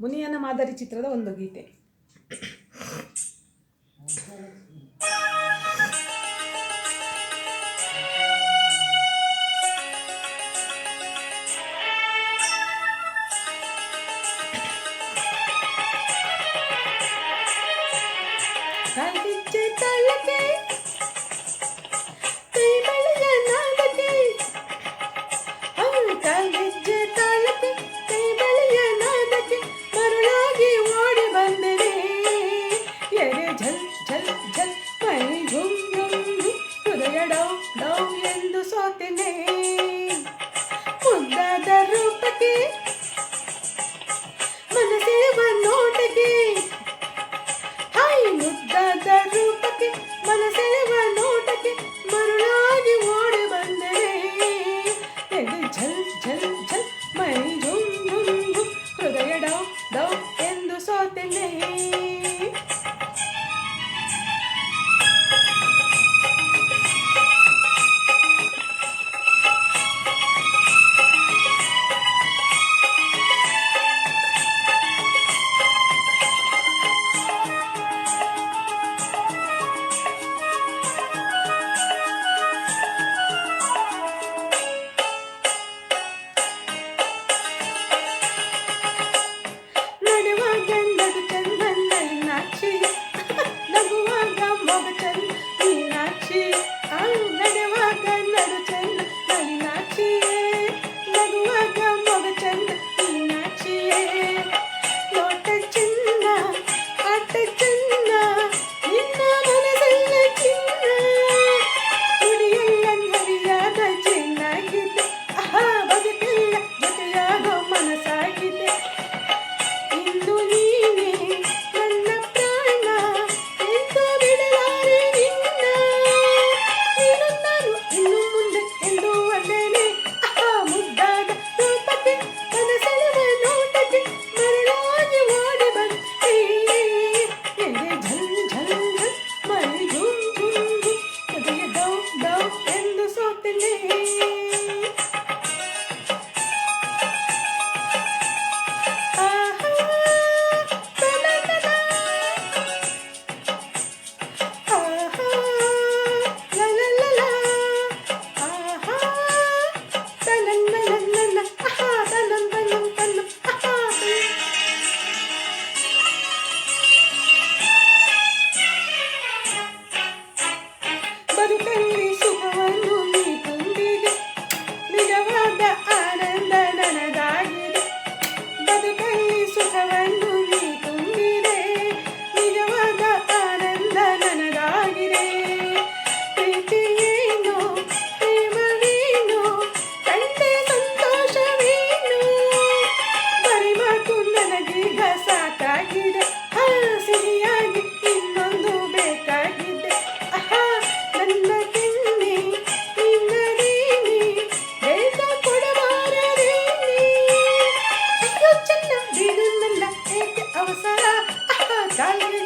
ಮುನಿಯನ ಮಾದರಿ ಚಿತ್ರದ ಒಂದು ಗೀತೆ. ಡೌ ಡೌ ಎಂದು ಸೋತೆನೆ ಮುದ್ದಾದ ರೂಪಕ್ಕೆ ಮನಸೆಳೆವ ನೋಟಕ್ಕೆ ಹಾಯ್ ಮುದ್ದಾದ ರೂಪಕ್ಕೆ ಮನಸೆಳೆವ ನೋಟಕ್ಕೆ ಮರುಳಾಗಿ ಓಡಿ ಬಂದರೆ ಎದೆ ಝಲ್ ಝಲ್ ಝಲ್ ಮೈ ಝುಮ್ ಝುಮ್ ಝುಮ್ ಹೃದಯ ಡೌ ಡೌ ಎಂದು ಸೋತೆನೆ Dale.